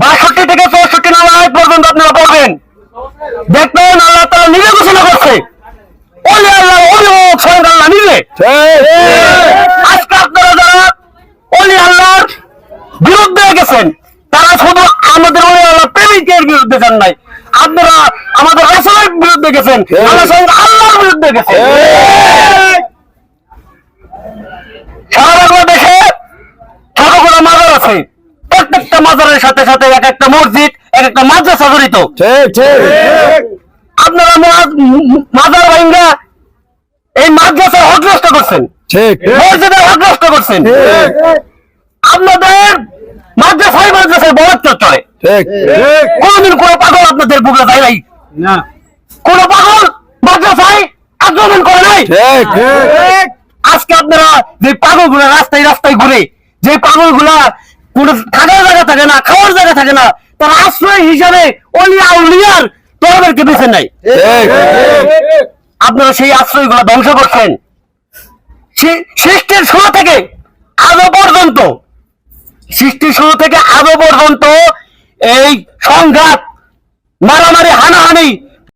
বাষট্টি থেকে চৌষট্টি আয়াত পর্যন্ত আপনারা পড়বেন। দেখবেন আল্লাহ তারা নিজে ঘোষণা করছে। আল্লাহ আল্লাহ আল্লাহর বিরুদ্ধে গেছেন, তারা শুধু আমাদের আল্লাহ বিরুদ্ধে নাই। আমাদের বিরুদ্ধে গেছেন আল্লাহর বিরুদ্ধে ছোট আছে। প্রত্যেকটা মাজারের সাথে সাথে এক একটা মসজিদ এক একটা মাদ্রাসা জড়িত। ঠিক ঠিক। আপনারা মাজার ভাঙ্গা এই মাদ্রাসা হকগ্রস্ত করছেন। ঠিক করছেন। আপনাদের মাদ্রাসায় মাদ্রাসায় বরাদ্দ চলে। কোনদিন কোন পাগল আপনাদের বুকে যায় নাই। কোন পাগল মাদ্রাসায় আক্রমণ করে নাই। ঠিক ঠিক। আজকে আপনারা যে পাগলগুলা রাস্তায় রাস্তায় ঘুরে যে পাগলগুলা কোন থাকার জায়গা থাকে না খাওয়ার জায়গা থাকে না তারা আশ্রয় হিসাবে অলিয়া উলিয়ার তরবারকে বেছে নেয়। আপনারা সেই আশ্রয়গুলা ধ্বংস করছেন। সৃষ্টির শুরু থেকে আজও পর্যন্ত সৃষ্টির শুরু থেকে আজও পর্যন্ত এই সংঘাত মারামারি হানাহানি